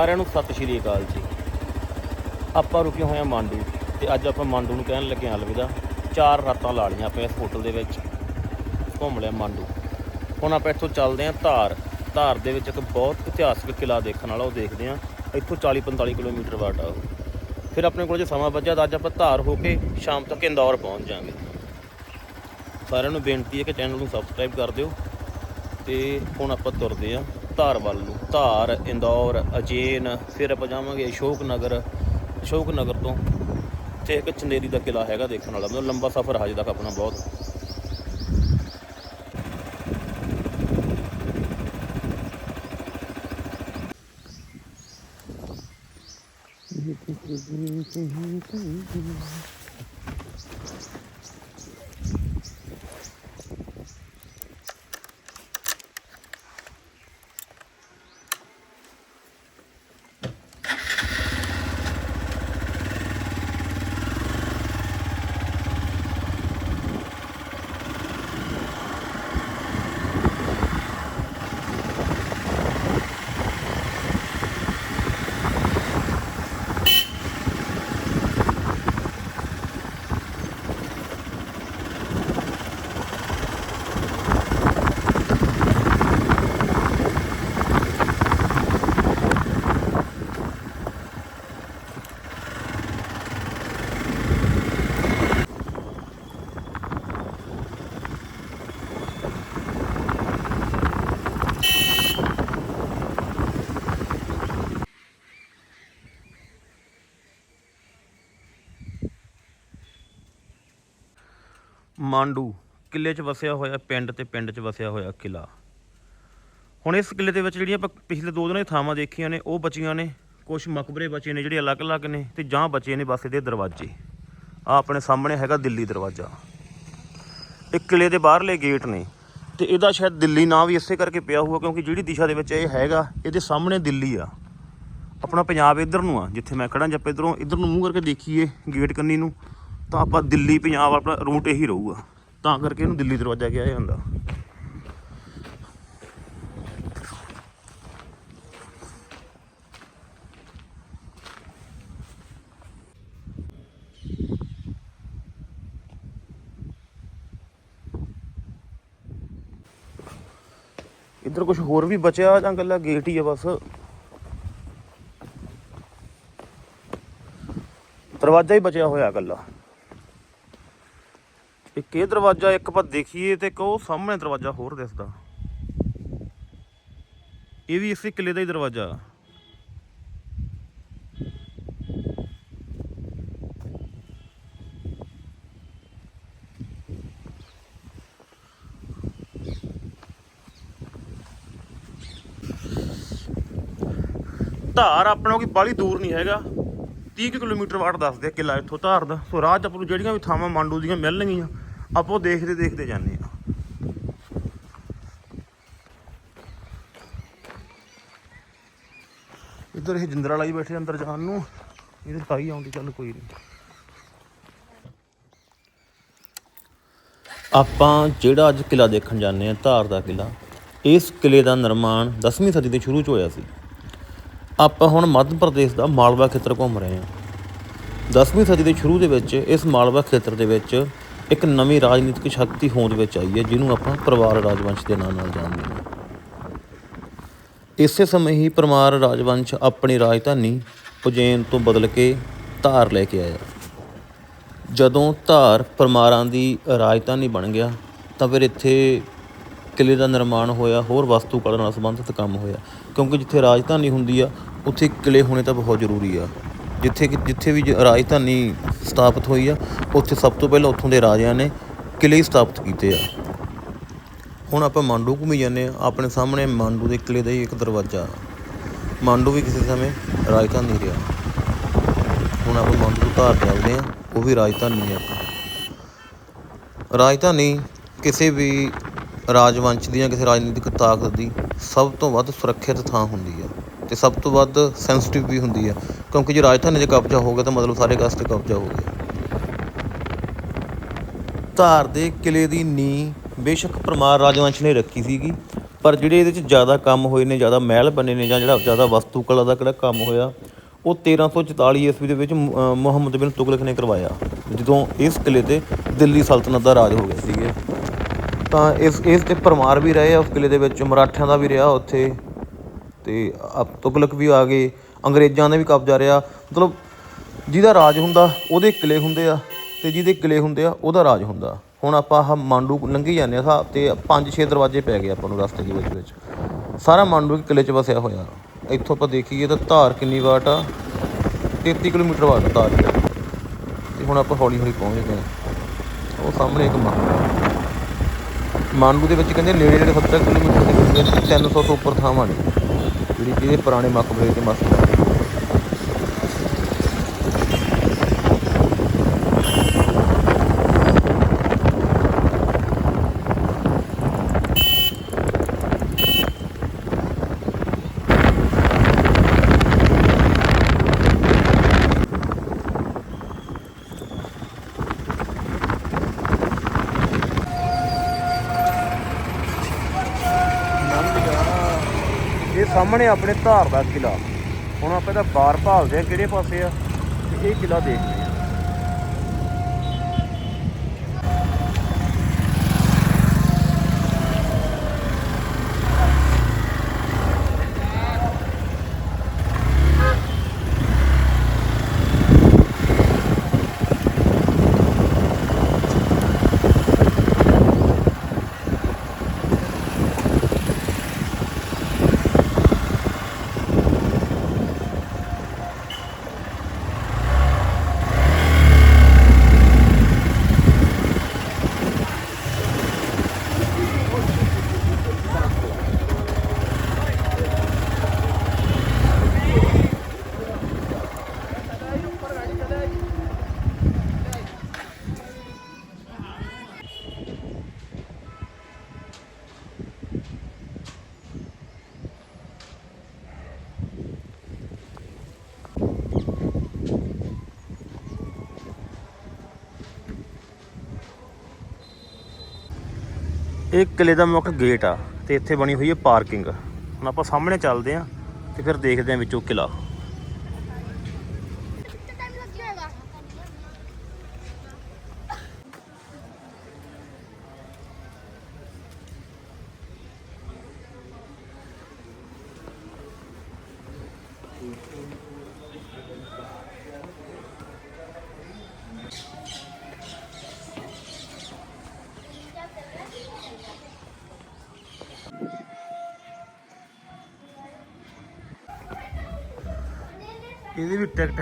ਸਾਰਿਆਂ ਨੂੰ ਸਤਿ ਸ਼੍ਰੀ ਅਕਾਲ ਜੀ। ਆਪਾਂ ਰੁਕੇ ਹੋਏ ਆ ਮਾਂਡੂ ਤੇ ਅੱਜ ਆਪਾਂ ਮਾਂਡੂ ਨੂੰ ਕਹਿਣ ਲੱਗੇ ਹਾਂ ਅਲਵਿਦਾ, ਚਾਰ ਰਾਤਾਂ ਲਾ ਲਈਆਂ ਆਪਾਂ ਇਸ ਹੋਟਲ ਦੇ ਵਿੱਚ। ਘੁੰਮ ਲਿਆ ਮਾਂਡੂ। ਹੁਣ ਆਪਾਂ ਇੱਥੋਂ ਚੱਲਦੇ ਹਾਂ ਧਾਰ। ਧਾਰ ਦੇ ਵਿੱਚ ਇੱਕ ਬਹੁਤ ਇਤਿਹਾਸਕ ਕਿਲਾ ਦੇਖਣ ਵਾਲਾ ਉਹ ਦੇਖਦੇ ਹਾਂ। ਇੱਥੋਂ 40 45 ਕਿਲੋਮੀਟਰ ਵਾਟ ਆ ਉਹ। ਫਿਰ ਆਪਣੇ ਕੋਲ ਜੇ ਸਮਾਂ ਬਚਿਆ ਤਾਂ ਅੱਜ ਆਪਾਂ ਧਾਰ ਹੋ ਕੇ ਸ਼ਾਮ ਤੱਕ ਇੰਦੌਰ ਪਹੁੰਚ ਜਾਾਂਗੇ ਸਾਰਿਆਂ ਨੂੰ ਬੇਨਤੀ ਹੈ ਕਿ ਚੈਨਲ ਨੂੰ ਸਬਸਕ੍ਰਾਈਬ ਕਰ ਦਿਓ ਤੇ ਹੁਣ ਆਪਾਂ ਤੁਰਦੇ ਆ ਧਾਰ ਵੱਲ ਨੂੰ। ਧਾਰ ਇੰਦੌਰ, ਅਜੇਨ, ਫਿਰ ਆਪਾਂ ਜਾਵਾਂਗੇ ਅਸ਼ੋਕ ਨਗਰ ਅਸ਼ੋਕ ਨਗਰ ਤੋਂ ਤੇ ਇੱਕ ਚੰਦੇਰੀ ਦਾ ਕਿਲਾ ਹੈਗਾ ਦੇਖਣ ਵਾਲਾ। ਮਤਲਬ ਲੰਬਾ ਸਫ਼ਰ ਹਜੇ ਤੱਕ ਆਪਣਾ ਬਹੁਤ। ਮਾਂਡੂ ਕਿਲੇ 'ਚ ਵਸਿਆ ਹੋਇਆ, ਪਿੰਡ ਤੇ ਪਿੰਡ 'ਚ ਵਸਿਆ ਹੋਇਆ ਕਿਲਾ ਹੁਣ ਇਸ ਕਿਲੇ ਦੇ ਵਿੱਚ ਜਿਹੜੀਆਂ ਆਪਾਂ ਪਿਛਲੇ ਦੋ ਦਿਨਾਂ ਦੀ ਥਾਵਾਂ ਦੇਖੀਆਂ ਨੇ, ਉਹ ਬਚੀਆਂ ਨੇ ਕੁਝ ਮਕਬਰੇ ਬਚੇ ਨੇ, ਜਿਹੜੇ ਅਲੱਗ-ਅਲੱਗ ਨੇ ਤੇ ਜਾਂ ਬਚੇ ਨੇ ਬਸ ਇਹਦੇ ਦਰਵਾਜ਼ੇ। ਆ ਆਪਣੇ ਸਾਹਮਣੇ ਹੈਗਾ ਦਿੱਲੀ ਦਰਵਾਜ਼ਾ। ਇਹ ਕਿਲੇ ਦੇ ਬਾਹਰਲੇ ਗੇਟ ਨੇ ਤੇ ਇਹਦਾ ਸ਼ਾਇਦ ਦਿੱਲੀ ਨਾਂ ਵੀ ਇਸੇ ਕਰਕੇ ਪਿਆ ਹੋਊਗਾ ਕਿਉਂਕਿ ਜਿਹੜੀ ਦਿਸ਼ਾ ਦੇ ਵਿੱਚ ਇਹ ਹੈਗਾ, ਇਹਦੇ ਸਾਹਮਣੇ ਦਿੱਲੀ ਆ। ਆਪਣਾ ਪੰਜਾਬ ਇੱਧਰ ਨੂੰ ਆ, ਜਿੱਥੇ ਮੈਂ ਖੜਾ ਜੱਪ ਇੱਧਰੋਂ, ਇੱਧਰ ਨੂੰ ਮੂੰਹ ਕਰਕੇ ਦੇਖੀਏ ਗੇਟ ਕੰਨੀ ਨੂੰ ਤਾਂ ਆਪਾਂ ਦਿੱਲੀ, ਪੰਜਾਬ ਆਪਣਾ ਰੂਟ ਇਹੀ ਰਹੂਗਾ। ਤਾਂ ਕਰਕੇ ਇਹਨੂੰ ਦਿੱਲੀ ਦਰਵਾਜ਼ਾ ਕਿਹਾ ਜਾਂਦਾ ਇੱਧਰ ਕੁਝ ਹੋਰ ਵੀ ਬਚਿਆ ਜਾਂ ਗੱਲਾਂ ਗੇਟ ਹੀ ਆ ਬਸ? ਦਰਵਾਜ਼ਾ ਹੀ ਬਚਿਆ ਹੋਇਆ ਇਕੱਲਾ। ਕਿ ਇਹ ਦਰਵਾਜ਼ਾ ਇੱਕ ਆਪਾਂ ਦੇਖੀਏ ਤੇ ਇੱਕ ਉਹ ਸਾਹਮਣੇ ਦਰਵਾਜ਼ਾ ਹੋਰ ਦਿਸਦਾ। ਇਹ ਵੀ ਇਸੇ ਕਿਲੇ ਦਾ ਹੀ ਦਰਵਾਜ਼ਾ। ਧਾਰ ਆਪਣਾ ਕੋਈ ਬਾਲੀ ਦੂਰ ਨਹੀਂ ਹੈਗਾ। 30 ਕੁ ਕਿਲੋਮੀਟਰ ਵਾਟ ਦੱਸਦੇ ਆ ਕਿਲਾ ਇੱਥੋਂ ਧਾਰ ਦਾ। ਸੋ ਰਾਹ 'ਚ ਆਪਾਂ ਨੂੰ ਜਿਹੜੀਆਂ ਵੀ ਥਾਵਾਂ ਮਾਂਡੂ ਦੀਆਂ ਮਿਲਣਗੀਆਂ ਆਪਾਂ ਉਹ ਦੇਖਦੇ ਦੇਖਦੇ ਜਾਂਦੇ ਆ ਇੱਧਰ ਇਹ ਜਿੰਦਰਾ ਲਾਈ ਬੈਠੇ ਅੰਦਰ ਜਾਣ ਨੂੰ। ਇਹਦੇ ਤਾਈ ਆਉਂਦੀ ਚੱਲ ਕੋਈ ਨਹੀਂ। ਆਪਾਂ ਜਿਹੜਾ ਅੱਜ ਕਿਲਾ ਦੇਖਣ ਜਾਂਦੇ ਆ ਧਾਰ ਦਾ ਕਿਲਾ ਇਸ ਕਿਲੇ ਦਾ ਨਿਰਮਾਣ 10ਵੀਂ ਸਦੀ ਦੇ ਸ਼ੁਰੂ 'ਚ ਹੋਇਆ ਸੀ। ਆਪਾਂ ਹੁਣ ਮੱਧ ਪ੍ਰਦੇਸ਼ ਦਾ ਮਾਲਵਾ ਖੇਤਰ ਘੁੰਮ ਰਹੇ ਹਾਂ। 10ਵੀਂ ਸਦੀ ਦੇ ਸ਼ੁਰੂ ਦੇ ਵਿੱਚ, ਇਸ ਮਾਲਵਾ ਖੇਤਰ ਦੇ ਵਿੱਚ ਇੱਕ ਨਵੀਂ ਰਾਜਨੀਤਿਕ ਸ਼ਕਤੀ ਹੋਂਦ ਵਿੱਚ ਆਈ ਹੈ, ਜਿਹਨੂੰ ਆਪਾਂ ਪਰਿਵਾਰ ਰਾਜਵੰਸ਼ ਦੇ ਨਾਂ ਨਾਲ ਜਾਣਦੇ ਹਾਂ। ਇਸੇ ਸਮੇਂ ਹੀ ਪਰਮਾਰ ਰਾਜਵੰਸ਼ ਆਪਣੀ ਰਾਜਧਾਨੀ ਉਜੈਨ ਤੋਂ ਬਦਲ ਕੇ ਧਾਰ ਲੈ ਕੇ ਆਇਆ। ਜਦੋਂ ਧਾਰ ਪਰਮਾਰਾਂ ਦੀ ਰਾਜਧਾਨੀ ਬਣ ਗਿਆ, ਤਾਂ ਫਿਰ ਇੱਥੇ ਕਿਲੇ ਦਾ ਨਿਰਮਾਣ ਹੋਇਆ, ਹੋਰ ਵਸਤੂ ਕਲਾ ਨਾਲ ਸੰਬੰਧਿਤ ਕੰਮ ਹੋਇਆ। ਕਿਉਂਕਿ ਜਿੱਥੇ ਰਾਜਧਾਨੀ ਹੁੰਦੀ ਆ, ਉੱਥੇ ਕਿਲੇ ਹੋਣੇ ਤਾਂ ਬਹੁਤ ਜ਼ਰੂਰੀ ਆ। ਜਿੱਥੇ ਕਿ ਜਿੱਥੇ ਵੀ ਜ- ਰਾਜਧਾਨੀ ਸਥਾਪਿਤ ਹੋਈ ਆ, ਉੱਥੇ ਸਭ ਤੋਂ ਪਹਿਲਾਂ ਉੱਥੋਂ ਦੇ ਰਾਜਿਆਂ ਨੇ ਕਿਲੇ ਹੀ ਸਥਾਪਿਤ ਕੀਤੇ ਆ। ਹੁਣ ਆਪਾਂ ਮਾਂਡੂ ਘੁੰਮੀ ਜਾਂਦੇ ਆ ਆਪਣੇ ਸਾਹਮਣੇ ਮਾਂਡੂ ਦੇ ਕਿਲੇ ਦਾ ਹੀ ਇੱਕ ਦਰਵਾਜ਼ਾ। ਮਾਂਡੂ ਵੀ ਕਿਸੇ ਸਮੇਂ ਰਾਜਧਾਨੀ ਰਿਹਾ। ਹੁਣ ਆਪਾਂ ਮਾਂਡੂ ਤੋਂ ਧਾਰ ਚੱਲਦੇ ਆ ਉਹ ਵੀ ਰਾਜਧਾਨੀ ਹੈ ਰਾਜਧਾਨੀ ਕਿਸੇ ਵੀ ਰਾਜਵੰਸ਼ ਦੀ ਜਾਂ ਕਿਸੇ ਰਾਜਨੀਤਿਕ ਤਾਕਤ ਦੀ ਸਭ ਤੋਂ ਵੱਧ ਸੁਰੱਖਿਅਤ ਥਾਂ ਹੁੰਦੀ ਹੈ ਤੇ ਸਭ ਤੋਂ ਵੱਧ ਸੈਂਸਿਟਿਵ ਵੀ ਹੁੰਦੀ ਹੈ ਕਿਉਂਕਿ ਜੇ ਰਾਜਧਾਨੀ 'ਤੇ ਕਬਜ਼ਾ ਹੋ ਗਿਆ ਤਾਂ ਮਤਲਬ ਸਾਰੇ ਕਾਸ ਤੇ ਕਬਜ਼ਾ ਹੋ ਗਿਆ। ਧਾਰ ਦੇ ਕਿਲੇ ਦੀ ਨੀਂਹ ਬੇਸ਼ੱਕ ਪਰਮਾਰ ਰਾਜਵੰਸ਼ ਨੇ ਰੱਖੀ ਸੀਗੀ ਪਰ ਜਿਹੜੇ ਇਹਦੇ 'ਚ ਜ਼ਿਆਦਾ ਕੰਮ ਹੋਏ ਨੇ ਜ਼ਿਆਦਾ ਮਹਿਲ ਬਣੇ ਨੇ ਜਾਂ ਜਿਹੜਾ ਜ਼ਿਆਦਾ ਵਸਤੂ ਕਲਾ ਦਾ ਕਿਹੜਾ ਕੰਮ ਹੋਇਆ ਉਹ 1344 ਈਸਵੀ ਦੇ ਵਿੱਚ ਮੁਹੰਮਦ ਬਿਨ ਤੁਗਲਕ ਨੇ ਕਰਵਾਇਆ ਜਦੋਂ ਇਸ ਕਿਲੇ ਤੇ ਦਿੱਲੀ ਸਲਤਨਤ ਦਾ ਰਾਜ ਹੋ ਗਿਆ। ਸੀਗੇ ਤਾਂ ਇਸ ਇਸ ਤੇ ਪਰਮਾਰ ਵੀ ਰਹੇ ਆ ਉਸ ਕਿਲੇ ਦੇ ਵਿੱਚ ਮਰਾਠਿਆਂ ਦਾ ਵੀ ਰਿਹਾ ਉੱਥੇ। ਤੇ ਅਬ ਤੁਗਲਕ ਵੀ ਆ ਗਏ, ਅੰਗਰੇਜ਼ਾਂ ਨੇ ਵੀ ਕਬਜ਼ਾ ਰਿਹਾ ਮਤਲਬ ਜਿਹਦਾ ਰਾਜ ਹੁੰਦਾ, ਉਹਦੇ ਕਿਲੇ ਹੁੰਦੇ ਆ ਤੇ ਜਿਹਦੇ ਕਿਲੇ ਹੁੰਦੇ ਆ, ਉਹਦਾ ਰਾਜ ਹੁੰਦਾ। ਹੁਣ ਆਪਾਂ ਆਹ ਮਾਂਡੂ ਲੰਘੀ ਜਾਂਦੇ ਆ ਸਾਹਿਬ ਤੇ ਪੰਜ ਛੇ ਦਰਵਾਜ਼ੇ ਪੈ ਗਏ ਆਪਾਂ ਨੂੰ ਰਸਤੇ ਦੇ ਵਿੱਚ ਵਿੱਚ। ਸਾਰਾ ਮਾਂਡੂ ਇੱਕ ਕਿਲੇ 'ਚ ਵਸਿਆ ਹੋਇਆ। ਇੱਥੋਂ ਆਪਾਂ ਦੇਖੀਏ ਤਾਂ ਧਾਰ ਕਿੰਨੀ ਵਾਟ ਆ 33 ਕਿਲੋਮੀਟਰ ਵਾਟ ਧਾਰ ਦੀ। ਤੇ ਹੁਣ ਆਪਾਂ ਹੌਲੀ ਹੌਲੀ ਪਹੁੰਚਦੇ ਆ। ਉਹ ਸਾਹਮਣੇ ਇੱਕ ਮਾਂਡੂ ਮਾਂਡੂ ਦੇ ਵਿੱਚ ਕਹਿੰਦੇ ਨੇੜੇ ਨੇੜੇ 70 ਕਿਲੋਮੀਟਰ ਦੇ ਵਿੱਚ ਵਿੱਚ 300 ਤੋਂ ਉੱਪਰ ਥਾਵਾਂ ਨੇ। ਜਿਹੜੀ ਕਿ ਇਹਦੇ ਪੁਰਾਣੇ ਮਕਬਰੇ ਤੇ ਮਸਤ ਇਹ ਸਾਹਮਣੇ ਆਪਣੇ ਧਾਰ ਦਾ ਕਿਲਾ। ਹੁਣ ਆਪਾਂ ਇਹਦਾ ਬਾਰ ਭਾਲਦੇ ਆ ਕਿਹੜੇ ਪਾਸੇ ਆ? ਤੇ ਇਹ ਕਿਲਾ ਦੇਖਦੇ ਇਹ ਕਿਲੇ ਦਾ ਮੁੱਖ ਗੇਟ ਆ ਤੇ ਇੱਥੇ ਬਣੀ ਹੋਈ ਹੈ ਪਾਰਕਿੰਗ। ਹੁਣ ਆਪਾਂ ਸਾਹਮਣੇ ਚੱਲਦੇ ਆ ਤੇ ਫਿਰ ਦੇਖਦੇ ਆ ਵਿੱਚੋਂ ਕਿਲਾ।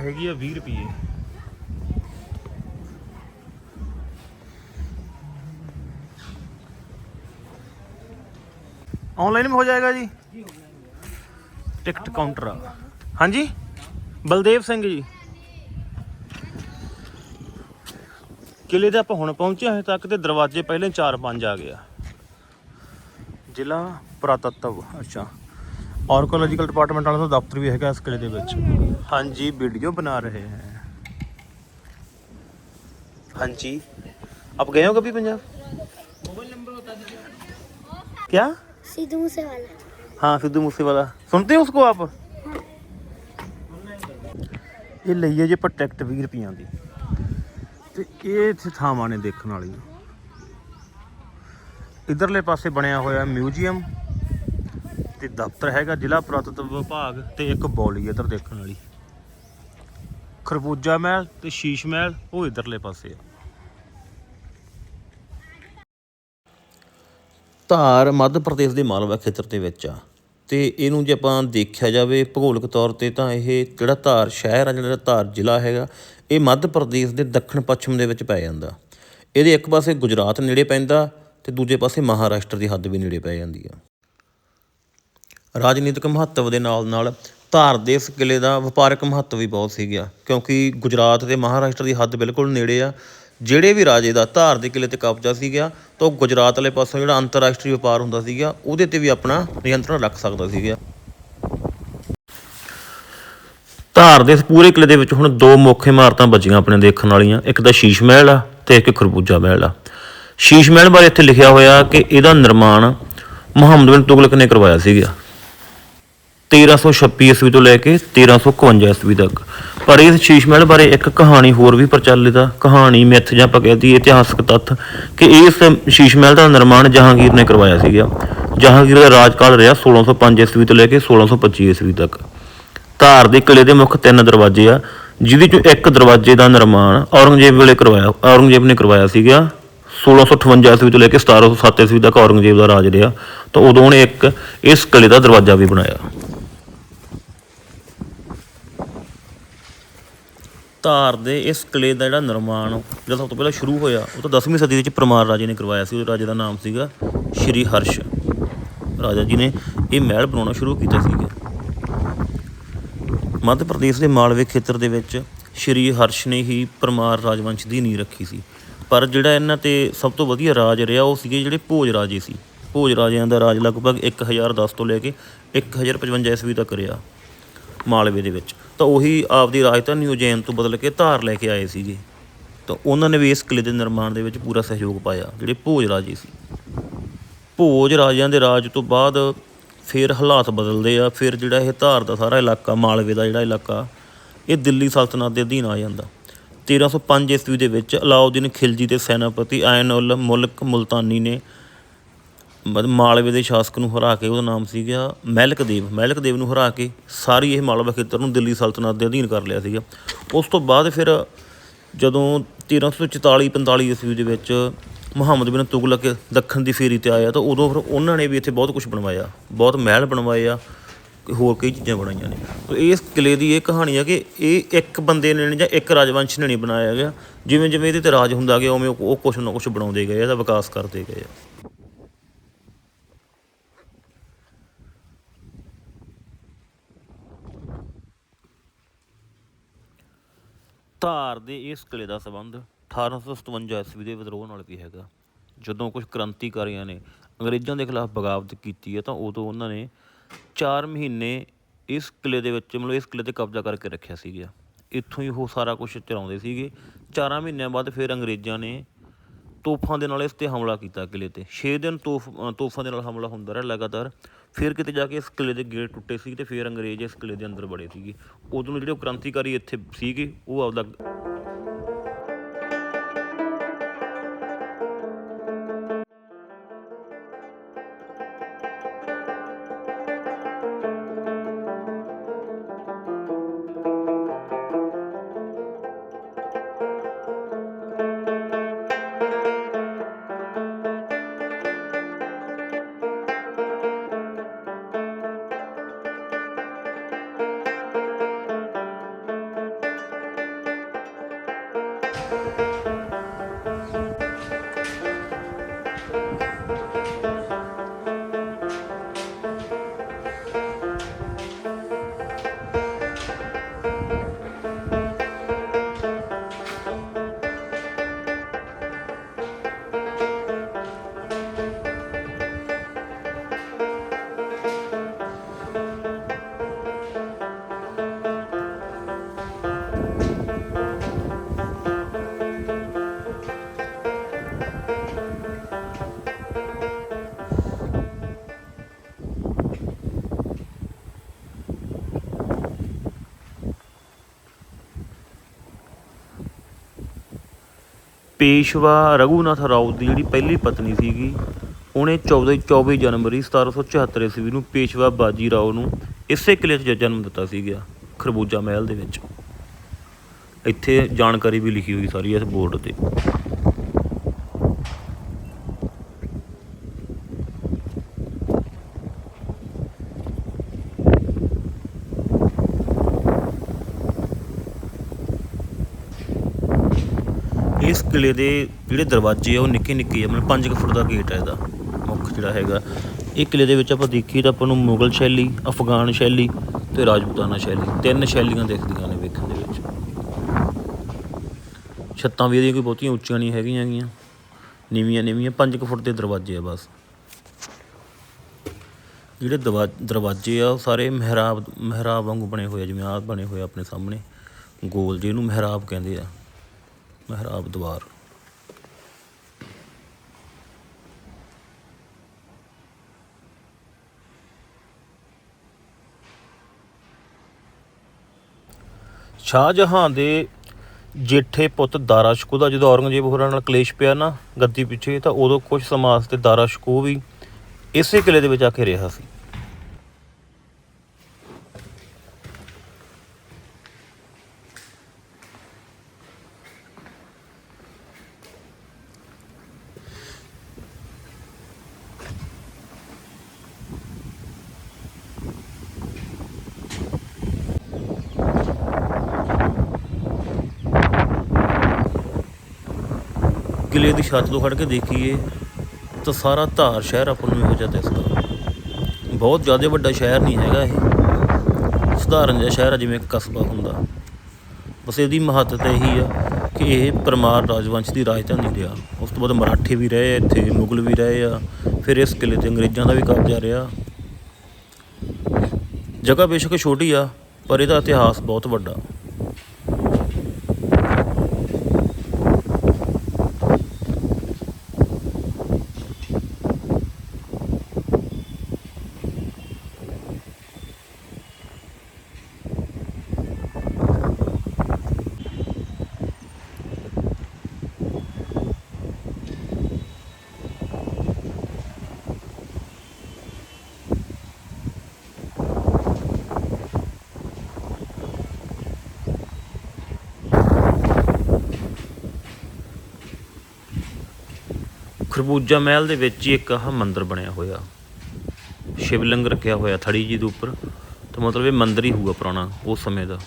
ਹੈਗੀ ਆ 20 ਰੁਪਏ ਆਨਲਾਈਨ ਹੋ ਜਾਏਗਾ ਜੀ? ਟਿਕਟ ਕਾਊਂਟਰ ਹਾਂਜੀ? ਬਲਦੇਵ ਸਿੰਘ ਜੀ। ਕਿਲੇ ਦੇ ਆਪਾਂ ਹੁਣ ਪਹੁੰਚੇ ਹਾਂ ਤੱਕ ਤੇ ਦਰਵਾਜ਼ੇ ਪਹਿਲੇ 4-5 ਆ ਗਿਆ ਜ਼ਿਲ੍ਹਾ ਪੁਰਾਤੱਤਵ, ਅੱਛਾ। ਆਰਕੋਲੋਜੀਕਲ ਡਿਪਾਰਟਮੈਂਟ ਵਾਲਾ ਦਾ ਦਫ਼ਤਰ ਵੀ ਹੈਗਾ ਇਸ ਕਿਲੇ ਦੇ ਵਿੱਚ। ਹਾਂਜੀ ਵੀਡੀਓ ਬਣਾ ਰਹੇ हैं हाँ जी आप गए हो कभी पंजाब क्या सीधू से वाला हाँ सिद्धू मूसे वाला सुनते हो उसको आप ਇਹ ਲਈ ਹੈ ਜੇ ਪਰ ਟਿਕਟ 20 ਰੁਪਈਆਂ ਦੀ ਤੇ ਇਹ ਇੱਥੇ ਥਾਵਾਂ ਨੇ ਦੇਖਣ ਵਾਲੀਆਂ ਇਧਰਲੇ ਪਾਸੇ ਬਣਿਆ ਹੋਇਆ ਮਿਊਜ਼ੀਅਮ ਤੇ ਦਫ਼ਤਰ ਹੈਗਾ ਜ਼ਿਲ੍ਹਾ ਪੁਰਾਤਤਵ ਵਿਭਾਗ ਤੇ ਇੱਕ ਬੌਲੀ ਇਧਰ ਦੇਖਣ ਵਾਲੀ ਖਰਬੂਜਾ ਮਹਿਲ ਤੇ ਸ਼ੀਸ਼ ਮਹਿਲ, ਉਹ ਇਧਰਲੇ ਪਾਸੇ ਆ। ਧਾਰ ਮੱਧ ਪ੍ਰਦੇਸ਼ ਦੇ ਮਾਲਵਾ ਖੇਤਰ ਦੇ ਵਿੱਚ ਆ ਤੇ ਇਹਨੂੰ ਜੇ ਆਪਾਂ ਦੇਖਿਆ ਜਾਵੇ ਭੂਗੋਲਿਕ ਤੌਰ ਤੇ ਤਾਂ ਇਹ ਜਿਹੜਾ ਧਾਰ, ਸ਼ਹਿਰ ਆ ਜਿਹੜਾ ਧਾਰ ਜ਼ਿਲ੍ਹਾ ਹੈਗਾ, ਇਹ ਮੱਧ ਪ੍ਰਦੇਸ਼ ਦੇ ਦੱਖਣ ਪੱਛਮ ਦੇ ਵਿੱਚ ਪੈ ਜਾਂਦਾ। ਇਹਦੇ ਇੱਕ ਪਾਸੇ ਗੁਜਰਾਤ ਨੇੜੇ ਪੈਂਦਾ ਤੇ ਦੂਜੇ ਪਾਸੇ ਮਹਾਰਾਸ਼ਟਰ ਦੀ ਹੱਦ ਵੀ ਨੇੜੇ ਪੈ ਜਾਂਦੀ ਆ। ਰਾਜਨੀਤਿਕ ਮਹੱਤਵ ਦੇ ਨਾਲ ਨਾਲ ਧਾਰ ਦੇ ਇਸ ਕਿਲ੍ਹੇ ਦਾ ਵਪਾਰਕ ਮਹੱਤਵ ਵੀ ਬਹੁਤ ਸੀਗਾ ਕਿਉਂਕਿ ਗੁਜਰਾਤ ਅਤੇ ਮਹਾਰਾਸ਼ਟਰ ਦੀ ਹੱਦ ਬਿਲਕੁਲ ਨੇੜੇ ਆ। ਜਿਹੜੇ ਵੀ ਰਾਜੇ ਦਾ ਧਾਰ ਦੇ ਕਿਲ੍ਹੇ ਤੇ ਕਬਜ਼ਾ ਸੀਗਾ ਤਾਂ ਉਹ ਗੁਜਰਾਤ ਵਾਲੇ ਪਾਸੋਂ ਜਿਹੜਾ ਅੰਤਰਰਾਸ਼ਟਰੀ ਵਪਾਰ ਹੁੰਦਾ ਸੀਗਾ ਉਹਦੇ ਤੇ ਵੀ ਆਪਣਾ ਨਿਯੰਤਰਣ ਰੱਖ ਸਕਦਾ ਸੀਗਾ ਧਾਰ ਦੇ ਇਸ ਪੂਰੇ ਕਿਲੇ ਦੇ ਵਿੱਚ ਹੁਣ ਦੋ ਮੁੱਖ ਇਮਾਰਤਾਂ ਬਚੀਆਂ ਆਪਣੇ ਦੇਖਣ ਵਾਲੀਆਂ, ਇੱਕ ਤਾਂ ਸ਼ੀਸ਼ ਮਹਿਲ ਆ ਤੇ ਇੱਕ ਖਰਬੂਜਾ ਮਹਿਲ ਆ। ਸ਼ੀਸ਼ ਮਹਿਲ ਬਾਰੇ ਇੱਥੇ ਲਿਖਿਆ ਹੋਇਆ ਕਿ ਇਹਦਾ ਨਿਰਮਾਣ ਮੁਹੰਮਦ ਬਿਨ ਤੁਗਲਕ ਨੇ ਕਰਵਾਇਆ ਸੀਗਾ 1326 ਈਸਵੀ ਤੋਂ ਲੈ ਕੇ 1351 ਈਸਵੀ ਤੱਕ। ਪਰ ਇਸ ਸ਼ੀਸ਼ ਮਹਿਲ ਬਾਰੇ ਇੱਕ ਕਹਾਣੀ ਹੋਰ ਵੀ ਪ੍ਰਚਲਿਤ ਆ। ਕਹਾਣੀ ਮਿੱਥ ਜਾਂ ਆਪਾਂ ਕਹਿ ਇਤਿਹਾਸਕ ਤੱਥ ਕਿ ਇਸ ਸ਼ੀਸ਼ ਮਹਿਲ ਦਾ ਨਿਰਮਾਣ ਜਹਾਂਗੀਰ ਨੇ ਕਰਵਾਇਆ ਸੀਗਾ। ਜਹਾਂਗੀਰ ਦਾ ਰਾਜਕਾਲ ਰਿਹਾ 1605 ਈਸਵੀ ਤੋਂ ਲੈ ਕੇ 1625 ਈਸਵੀ ਤੱਕ। ਧਾਰ ਦੇ ਕਿਲੇ ਦੇ ਮੁੱਖ ਤਿੰਨ ਦਰਵਾਜ਼ੇ ਆ, ਜਿਹਦੇ ਚੋਂ ਇੱਕ ਦਰਵਾਜ਼ੇ ਦਾ ਨਿਰਮਾਣ ਔਰੰਗਜ਼ੇਬ ਵੇਲੇ ਕਰਵਾਇਆ ਔਰੰਗਜ਼ੇਬ ਨੇ ਕਰਵਾਇਆ ਸੀਗਾ। 1658 ਈਸਵੀ ਤੋਂ ਲੈ ਕੇ 1707 ਈਸਵੀ ਤੱਕ ਔਰੰਗਜ਼ੇਬ ਦਾ ਰਾਜ ਰਿਹਾ। ਤਾਂ ਉਦੋਂ ਉਹਨੇ ਇੱਕ ਇਸ ਕਿਲੇ ਦਾ ਦਰਵਾਜ਼ਾ ਵੀ ਬਣਾਇਆ। ਧਾਰ ਦੇ ਇਸ ਕਿਲੇ ਦਾ ਜਿਹੜਾ ਨਿਰਮਾਣ ਜਿਹੜਾ ਸਭ ਤੋਂ ਪਹਿਲਾਂ ਸ਼ੁਰੂ ਹੋਇਆ, ਉਹ ਤਾਂ 10ਵੀਂ ਸਦੀ ਵਿੱਚ ਪਰਮਾਰ ਰਾਜੇ ਨੇ ਕਰਵਾਇਆ ਸੀ ਉਹ ਰਾਜੇ ਦਾ ਨਾਮ ਸੀਗਾ ਸ਼੍ਰੀ ਹਰਸ਼। ਰਾਜਾ ਜੀ ਨੇ ਇਹ ਮਹਿਲ ਬਣਾਉਣਾ ਸ਼ੁਰੂ ਕੀਤਾ ਸੀਗਾ। ਮੱਧ ਪ੍ਰਦੇਸ਼ ਦੇ ਮਾਲਵੇ ਖੇਤਰ ਦੇ ਵਿੱਚ ਸ਼੍ਰੀ ਹਰਸ਼ ਨੇ ਹੀ ਪਰਮਾਰ ਰਾਜਵੰਸ਼ ਦੀ ਨੀਂਹ ਰੱਖੀ ਸੀ। ਪਰ ਜਿਹੜਾ ਇਹਨਾਂ ਤੇ ਸਭ ਤੋਂ ਵਧੀਆ ਰਾਜ ਰਿਹਾ, ਉਹ ਸੀਗੇ ਜਿਹੜੇ ਭੋਜ ਰਾਜੇ ਸੀ। ਭੋਜ ਰਾਜਿਆਂ ਦਾ ਰਾਜ ਲਗਭਗ 1010 ਤੋਂ ਲੈ ਕੇ 1055 ਈਸਵੀ ਤੱਕ ਰਿਹਾ ਮਾਲਵੇ ਦੇ ਵਿੱਚ। ਤਾਂ ਉਹੀ ਆਪਦੀ ਰਾਜਧਾਨੀ ਉਜੈਨ ਤੋਂ ਬਦਲ ਕੇ ਧਾਰ ਲੈ ਕੇ ਆਏ ਸੀਗੇ। ਤਾਂ ਉਹਨਾਂ ਨੇ ਵੀ ਇਸ ਕਿਲੇ ਦੇ ਨਿਰਮਾਣ ਦੇ ਵਿੱਚ ਪੂਰਾ ਸਹਿਯੋਗ ਪਾਇਆ, ਜਿਹੜੇ ਭੋਜ ਰਾਜੇ ਸੀ। ਭੋਜ ਰਾਜਿਆਂ ਦੇ ਰਾਜ ਤੋਂ ਬਾਅਦ ਫਿਰ ਹਾਲਾਤ ਬਦਲਦੇ ਆ, ਫਿਰ ਜਿਹੜਾ ਇਹ ਧਾਰ ਦਾ ਸਾਰਾ ਇਲਾਕਾ, ਮਾਲਵੇ ਦਾ ਜਿਹੜਾ ਇਲਾਕਾ, ਇਹ ਦਿੱਲੀ ਸਲਤਨਤ ਦੇ ਅਧੀਨ ਆ ਜਾਂਦਾ। 1305 ਈਸਵੀ ਦੇ ਵਿੱਚ ਅਲਾਉਦੀਨ ਖਿਲਜੀ ਦੇ ਸੈਨਾਪਤੀ ਆਇਨ ਉਲ ਮੁਲਕ ਮੁਲਤਾਨੀ ਨੇ ਮਾਲਵੇ ਦੇ ਸ਼ਾਸਕ ਨੂੰ ਹਰਾ ਕੇ ਉਹਦਾ ਨਾਮ ਸੀਗਾ ਮਹਿਲਕ ਦੇਵ ਮਹਿਲਕ ਦੇਵ ਨੂੰ ਹਰਾ ਕੇ ਸਾਰੀ ਇਹ ਮਾਲਵਾ ਖੇਤਰ ਨੂੰ ਦਿੱਲੀ ਸਲਤਨਤ ਦੇ ਅਧੀਨ ਕਰ ਲਿਆ ਸੀਗਾ। ਉਸ ਤੋਂ ਬਾਅਦ ਫਿਰ ਜਦੋਂ 1344 45 ਈਸਵੀ ਦੇ ਵਿੱਚ ਮੁਹੰਮਦ ਬਿਨ ਤੁਗਲਕ ਦੱਖਣ ਦੀ ਫੇਰੀ ਤੇ ਆਇਆ ਤਾਂ ਉਦੋਂ ਫਿਰ ਉਹਨਾਂ ਨੇ ਵੀ ਇੱਥੇ ਬਹੁਤ ਕੁਝ ਬਣਵਾਇਆ, ਬਹੁਤ ਮਹਿਲ ਬਣਵਾਏ ਆ ਹੋਰ ਕਈ ਚੀਜ਼ਾਂ ਬਣਾਈਆਂ ਨੇ। ਤਾਂ ਇਸ ਕਿਲੇ ਦੀ ਇਹ ਕਹਾਣੀ ਆ ਕਿ ਇਹ ਇੱਕ ਬੰਦੇ ਨੇ ਜਾਂ ਇੱਕ ਰਾਜਵੰਸ਼ ਨੇ ਨਹੀਂ ਬਣਾਇਆ ਗਿਆ। ਜਿਵੇਂ ਜਿਵੇਂ ਇਹਦੇ ਤੇ ਰਾਜ ਹੁੰਦਾ ਗਿਆ, ਉਵੇਂ ਉਹ ਉਹ ਕੁਛ ਨਾ ਕੁਛ ਬਣਾਉਂਦੇ ਗਏ ਇਹਦਾ ਵਿਕਾਸ ਕਰਦੇ ਗਏ ਆ। ਧਾਰ ਦੇ ਇਸ ਕਿਲੇ ਦਾ ਸੰਬੰਧ 1857 ਈਸਵੀ ਦੇ ਵਿਦਰੋਹ ਨਾਲ ਵੀ ਹੈਗਾ। ਜਦੋਂ ਕੁਝ ਕ੍ਰਾਂਤੀਕਾਰੀਆਂ ਨੇ ਅੰਗਰੇਜ਼ਾਂ ਦੇ ਖਿਲਾਫ ਬਗਾਵਤ ਕੀਤੀ ਹੈ ਤਾਂ ਉਦੋਂ ਉਹਨਾਂ ਨੇ 4 ਮਹੀਨੇ ਇਸ ਕਿਲੇ ਦੇ ਵਿੱਚ ਮਤਲਬ ਇਸ ਕਿਲੇ ਤੇ ਕਬਜ਼ਾ ਕਰਕੇ ਰੱਖਿਆ ਸੀਗਾ। ਇੱਥੋਂ ਹੀ ਉਹ ਸਾਰਾ ਕੁਝ ਚਲਾਉਂਦੇ ਸੀਗੇ। 4 ਮਹੀਨਿਆਂ ਬਾਅਦ ਫਿਰ ਅੰਗਰੇਜ਼ਾਂ ਨੇ ਤੋਪਾਂ ਦੇ ਨਾਲ ਇਸ ਤੇ ਹਮਲਾ ਕੀਤਾ ਕਿਲੇ ਤੇ। 6 ਦਿਨ ਤੋਫ ਅ, ਤੋਪਾਂ ਦੇ ਨਾਲ ਹਮਲਾ ਹੁੰਦਾ ਰਿਹਾ ਲਗਾਤਾਰ। ਫਿਰ ਕਿਤੇ ਜਾ ਕੇ ਇਸ ਕਿਲੇ ਦੇ ਗੇਟ ਟੁੱਟੇ ਸੀ ਤੇ ਫਿਰ ਅੰਗਰੇਜ਼ ਇਸ ਕਿਲੇ ਦੇ ਅੰਦਰ ਬੜੇ ਸੀਗੇ। ਉਦੋਂ ਜਿਹੜੇ ਉਹ ਕ੍ਰਾਂਤੀਕਾਰੀ ਇੱਥੇ ਸੀਗੇ ਉਹ ਆਪਦਾ ਪੇਸ਼ਵਾ ਰਘੂਨਾਥ ਰਾਓ ਦੀ ਜਿਹੜੀ ਪਹਿਲੀ ਪਤਨੀ ਸੀਗੀ, ਉਹਨੇ 14 24 ਜਨਵਰੀ 1774 ਈਸਵੀ ਨੂੰ ਪੇਸ਼ਵਾ ਬਾਜੀ ਰਾਓ ਨੂੰ ਇਸੇ ਕਿਲੇ 'ਚ ਜਨਮ ਦਿੱਤਾ ਸੀਗਾ, ਖਰਬੂਜਾ ਮਹਿਲ ਦੇ ਵਿੱਚ। ਇੱਥੇ ਜਾਣਕਾਰੀ ਵੀ ਲਿਖੀ ਹੋਈ ਸਾਰੀ ਇਸ ਬੋਰਡ ਤੇ। ਇਸ ਕਿਲੇ ਦੇ ਜਿਹੜੇ ਦਰਵਾਜ਼ੇ ਆ, ਉਹ ਨਿੱਕੇ ਨਿੱਕੇ ਆ, ਮਤਲਬ 5 ਫੁੱਟ ਦਾ ਗੇਟ ਆ ਇਹਦਾ, ਮੁੱਖ ਜਿਹੜਾ ਹੈਗਾ। ਇਹ ਕਿਲੇ ਦੇ ਵਿੱਚ ਆਪਾਂ ਦੇਖੀਏ ਤਾਂ ਆਪਾਂ ਨੂੰ ਮੁਗਲ ਸ਼ੈਲੀ, ਅਫਗਾਨ ਸ਼ੈਲੀ ਤੇ ਰਾਜਪੂਤਾਨਾ ਸ਼ੈਲੀ, ਤਿੰਨ ਸ਼ੈਲੀਆਂ ਦਿਖਦੀਆਂ ਨੇ ਵੇਖਣ ਦੇ ਵਿੱਚ। ਛੱਤਾਂ ਵੀ ਇਹਦੀਆਂ ਕੋਈ ਬਹੁਤੀਆਂ ਉੱਚੀਆਂ ਨਹੀਂ ਹੈਗੀਆਂ ਹੈਗੀਆਂ। ਨੀਵੀਆਂ ਨੀਵੀਆਂ 5 ਫੁੱਟ ਦੇ ਦਰਵਾਜ਼ੇ ਆ ਬਸ। ਜਿਹੜੇ ਦਵਾ ਦਰਵਾਜ਼ੇ ਆ, ਉਹ ਸਾਰੇ ਮਹਿਰਾਬ ਮਹਿਰਾਬ ਵਾਂਗੂ ਬਣੇ ਹੋਏ ਜਿਵੇਂ ਆਹ ਬਣੇ ਹੋਏ ਆ ਆਪਣੇ ਸਾਹਮਣੇ। ਗੋਲ ਜਿਹਨੂੰ ਮਹਿਰਾਬ ਕਹਿੰਦੇ ਆ। ਮਹਿਰਾਬ ਦਵਾਰ। ਸ਼ਾਹਜਹਾਂ ਦੇ ਜੇਠੇ ਪੁੱਤ ਦਾਰਾ ਸ਼ਕੂ ਦਾ ਜਦੋਂ ਔਰੰਗਜ਼ੇਬ ਹੋਰਾਂ ਨਾਲ ਕਲੇਸ਼ ਪਿਆ ਨਾ ਗੱਦੀ ਪਿੱਛੇ, ਤਾਂ ਉਦੋਂ ਕੁਝ ਸਮਾਂ 'ਤੇ ਦਾਰਾ ਸ਼ਕੂ ਵੀ ਇਸੇ ਕਿਲੇ ਦੇ ਵਿੱਚ ਆ ਕੇ ਰਿਹਾ ਸੀ। ਛੱਤ ਤੋਂ ਖੜ ਕੇ ਦੇਖੀਏ ਤਾਂ ਸਾਰਾ ਧਾਰ ਸ਼ਹਿਰ ਆਪਾਂ ਨੂੰ ਇਹੋ ਜਿਹਾ ਦਿਸਦਾ। ਬਹੁਤ ਜ਼ਿਆਦਾ ਵੱਡਾ ਸ਼ਹਿਰ ਨਹੀਂ ਹੈਗਾ ਇਹ। ਸਧਾਰਨ ਜਿਹਾ ਸ਼ਹਿਰ ਆ ਜਿਵੇਂ ਇੱਕ ਕਸਬਾ ਹੁੰਦਾ। ਬਸ ਇਹਦੀ ਮਹੱਤਤਾ ਇਹੀ ਆ ਕਿ ਇਹ ਪਰਮਾਰ ਰਾਜਵੰਸ਼ ਦੀ ਰਾਜਧਾਨੀ ਰਿਹਾ। ਉਸ ਤੋਂ ਬਾਅਦ ਮਰਾਠੇ ਵੀ ਰਹੇ, ਇੱਥੇ ਮੁਗਲ ਵੀ ਰਹੇ ਆ, ਫਿਰ ਇਸ ਕਿਲੇ ਤੇ ਅੰਗਰੇਜ਼ਾਂ ਦਾ ਵੀ ਕਬਜ਼ਾ ਰਿਹਾ। ਜਗ੍ਹਾ ਬੇਸ਼ੱਕ ਛੋਟੀ ਆ, ਪਰ ਇਹਦਾ ਇਤਿਹਾਸ ਬਹੁਤ ਵੱਡਾ। ਖਰਬੂਜਾ ਮਹਿਲ ਦੇ ਵਿੱਚ ਹੀ ਇੱਕ ਆਹ ਮੰਦਿਰ ਬਣਿਆ ਹੋਇਆ। ਸ਼ਿਵਲਿੰਗ ਰੱਖਿਆ ਹੋਇਆ ਥੜੀ ਜੀ ਦੇ ਉੱਪਰ। ਤਾਂ ਮਤਲਬ ਇਹ ਮੰਦਿਰ ਹੀ ਹੋਊਗਾ ਪੁਰਾਣਾ ਉਸ ਸਮੇਂ ਦਾ।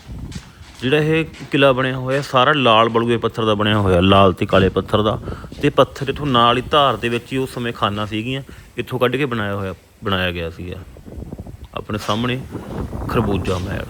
ਜਿਹੜਾ ਇਹ ਕਿਲਾ ਬਣਿਆ ਹੋਇਆ, ਸਾਰਾ ਲਾਲ ਬਲੂਏ ਪੱਥਰ ਦਾ ਬਣਿਆ ਹੋਇਆ, ਲਾਲ ਤੇ ਕਾਲੇ ਪੱਥਰ ਦਾ। ਤੇ ਪੱਥਰ ਇਥੋਂ ਨਾਲ ਹੀ ਧਾਰ ਦੇ ਵਿੱਚ ਹੀ ਉਸ ਸਮੇਂ ਖਾਨਾ ਸੀਗੀਆਂ, ਇੱਥੋਂ ਕੱਢ ਕੇ ਬਣਾਇਆ ਹੋਇਆ, ਬਣਾਇਆ ਗਿਆ ਸੀਗਾ। ਆਪਣੇ ਸਾਹਮਣੇ ਖਰਬੂਜਾ ਮਹਿਲ।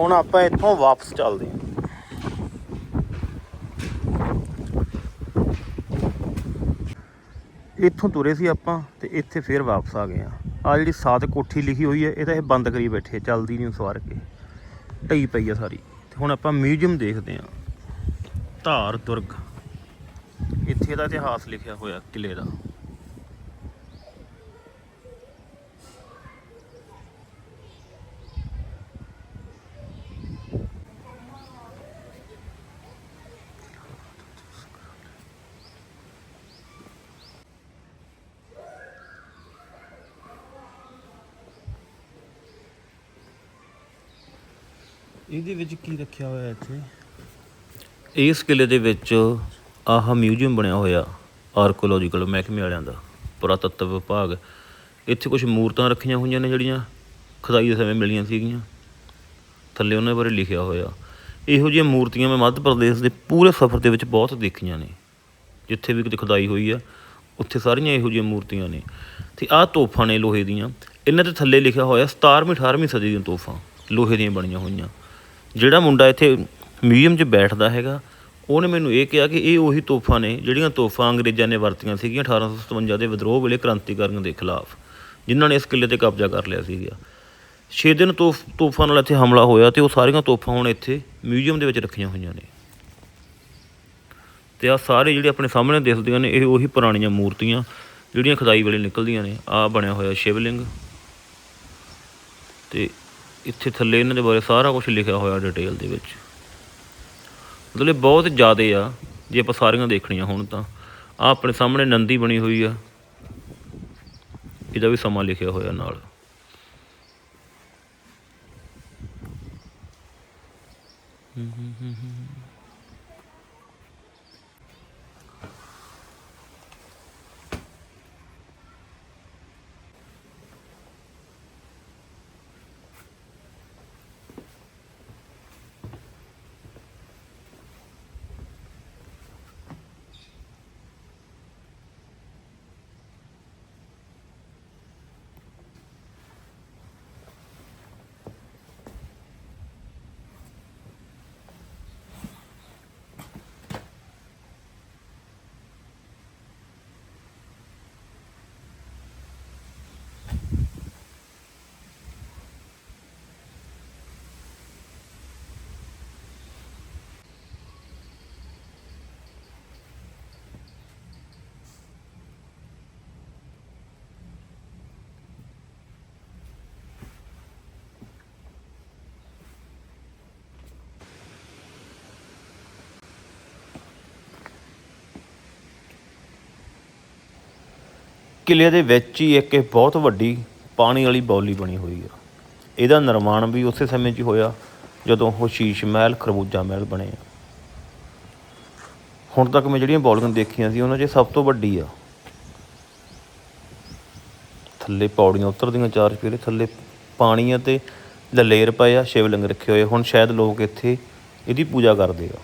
ਹੁਣ ਆਪਾਂ ਇੱਥੋਂ ਵਾਪਸ ਚੱਲਦੇ ਹਾਂ। ਇੱਥੋਂ ਤੁਰੇ ਸੀ ਆਪਾਂ ਤੇ ਇੱਥੇ ਫੇਰ ਵਾਪਸ ਆ ਗਏ ਆ ਆ ਜਿਹੜੀ ਸਾਤ ਕੋਠੀ ਲਿਖੀ ਹੋਈ ਹੈ, ਇਹ ਤਾਂ ਇਹ ਬੰਦ ਕਰੀ ਬੈਠੇ ਚੱਲਦੀ ਨਹੀਂ ਸਵਾਰ ਕੇ। ਢਈ ਪਈ ਆ ਸਾਰੀ। ਤੇ ਹੁਣ ਆਪਾਂ ਮਿਊਜ਼ੀਅਮ ਦੇਖਦੇ ਆ ਧਾਰ ਦੁਰਗ। ਇੱਥੇ ਦਾ ਇਤਿਹਾਸ ਲਿਖਿਆ ਹੋਇਆ ਕਿਲੇ ਦਾ। ਇਹਦੇ ਵਿੱਚ ਕੀ ਰੱਖਿਆ ਹੋਇਆ ਇੱਥੇ? ਇਸ ਕਿਲੇ ਦੇ ਵਿੱਚ ਆਹ ਮਿਊਜ਼ੀਅਮ ਬਣਿਆ ਹੋਇਆ ਆਰਕੋਲੋਜੀਕਲ ਮਹਿਕਮੇ ਵਾਲਿਆਂ ਦਾ, ਪੁਰਾਤੱਤਵ ਵਿਭਾਗ। ਇੱਥੇ ਕੁਝ ਮੂਰਤਾਂ ਰੱਖੀਆਂ ਹੋਈਆਂ ਨੇ ਜਿਹੜੀਆਂ, ਖੁਦਾਈ ਦੇ ਸਮੇਂ ਮਿਲੀਆਂ ਸੀਗੀਆਂ। ਥੱਲੇ ਉਹਨਾਂ ਬਾਰੇ ਲਿਖਿਆ ਹੋਇਆ। ਇਹੋ ਜਿਹੀਆਂ ਮੂਰਤੀਆਂ ਮੈਂ ਮੱਧ ਪ੍ਰਦੇਸ਼ ਦੇ ਪੂਰੇ ਸਫ਼ਰ ਦੇ ਵਿੱਚ ਬਹੁਤ ਦੇਖੀਆਂ ਨੇ। ਜਿੱਥੇ ਵੀ ਕਿਤੇ ਖੁਦਾਈ ਹੋਈ ਆ, ਉੱਥੇ ਸਾਰੀਆਂ ਇਹੋ ਜਿਹੀਆਂ ਮੂਰਤੀਆਂ ਨੇ। ਤੇ ਆਹ ਤੋਫਾਂ ਨੇ ਲੋਹੇ ਦੀਆਂ। ਇਹਨਾਂ ਦੇ ਥੱਲੇ ਲਿਖਿਆ ਹੋਇਆ 17ਵੀਂ 18ਵੀਂ ਸਦੀ ਦੀਆਂ ਤੋਫਾਂ ਲੋਹੇ ਦੀਆਂ ਬਣੀਆਂ ਹੋਈਆਂ। ਜਿਹੜਾ ਮੁੰਡਾ ਇੱਥੇ ਮਿਊਜ਼ੀਅਮ 'ਚ ਬੈਠਦਾ ਹੈਗਾ, ਉਹਨੇ ਮੈਨੂੰ ਇਹ ਕਿਹਾ ਕਿ ਇਹ ਉਹੀ ਤੋਫਾਂ ਨੇ ਜਿਹੜੀਆਂ ਤੋਫਾਂ ਅੰਗਰੇਜ਼ਾਂ ਨੇ ਵਰਤੀਆਂ ਸੀਗੀਆਂ 1857 ਦੇ ਵਿਦਰੋਹ ਵੇਲੇ ਕ੍ਰਾਂਤੀਕਾਰੀਆਂ ਦੇ ਖਿਲਾਫ, ਜਿਨ੍ਹਾਂ ਨੇ ਇਸ ਕਿਲੇ ਤੇ ਕਬਜ਼ਾ ਕਰ ਲਿਆ ਸੀਗਾ। 6 ਦਿਨ ਤੋਫ ਤੋਫਾਂ ਨਾਲ ਇੱਥੇ ਹਮਲਾ ਹੋਇਆ ਤੇ ਉਹ ਸਾਰੀਆਂ ਤੋਫਾਂ ਹੁਣ ਇੱਥੇ ਮਿਊਜ਼ੀਅਮ ਦੇ ਵਿੱਚ ਰੱਖੀਆਂ ਹੋਈਆਂ ਨੇ। ਤੇ ਆ ਸਾਰੇ ਜਿਹੜੇ ਆਪਣੇ ਸਾਹਮਣੇ ਦਿਸਦੀਆਂ ਨੇ, ਇਹ ਉਹੀ ਪੁਰਾਣੀਆਂ ਮੂਰਤੀਆਂ ਜਿਹੜੀਆਂ ਖਦਾਈ ਵੇਲੇ ਨਿਕਲਦੀਆਂ ਨੇ। ਆ ਬਣਿਆ ਹੋਇਆ ਸ਼ਿਵਲਿੰਗ ਤੇ ਇੱਥੇ ਥੱਲੇ ਇਹਨਾਂ ਦੇ ਬਾਰੇ ਸਾਰਾ ਕੁਝ ਲਿਖਿਆ ਹੋਇਆ ਡਿਟੇਲ ਦੇ ਵਿੱਚ। ਮਤਲਬ ਇਹ ਬਹੁਤ ਜ਼ਿਆਦਾ ਆ, ਜੇ ਆਪਾਂ ਸਾਰੀਆਂ ਦੇਖਣੀਆਂ ਹੋਣ ਤਾਂ। ਆ ਆਪਣੇ ਸਾਹਮਣੇ ਨੰਦੀ ਬਣੀ ਹੋਈ ਆ। ਇਹਦਾ ਵੀ ਸਮਾਂ ਲਿਖਿਆ ਹੋਇਆ ਨਾਲ। ਕਿਲੇ ਦੇ ਵਿੱਚ ਹੀ ਇੱਕ ਇਹ ਬਹੁਤ ਵੱਡੀ ਪਾਣੀ ਵਾਲੀ ਬੌਲੀ ਬਣੀ ਹੋਈ ਆ। ਇਹਦਾ ਨਿਰਮਾਣ ਵੀ ਉਸੇ ਸਮੇਂ 'ਚ ਹੀ ਹੋਇਆ, ਜਦੋਂ ਉਹ ਸ਼ੀਸ਼ ਮਹਿਲ, ਖਰਬੂਜਾ ਮਹਿਲ ਬਣੇ ਆ। ਹੁਣ ਤੱਕ ਮੈਂ ਜਿਹੜੀਆਂ ਬੌਲੀਆਂ ਦੇਖੀਆਂ ਸੀ, ਉਹਨਾਂ 'ਚ ਸਭ ਤੋਂ ਵੱਡੀ ਆ। ਥੱਲੇ ਪੌੜੀਆਂ ਉਤਰਦੀਆਂ, ਚਾਰ ਚਪੇਰੇ ਥੱਲੇ ਪਾਣੀ ਆ ਤੇ ਲਲੇਰ ਪਏ ਆ, ਸ਼ਿਵਲਿੰਗ ਰੱਖੇ ਹੋਏ ਹੁਣ ਸ਼ਾਇਦ ਲੋਕ ਇੱਥੇ ਇਹਦੀ ਪੂਜਾ ਕਰਦੇ ਆ।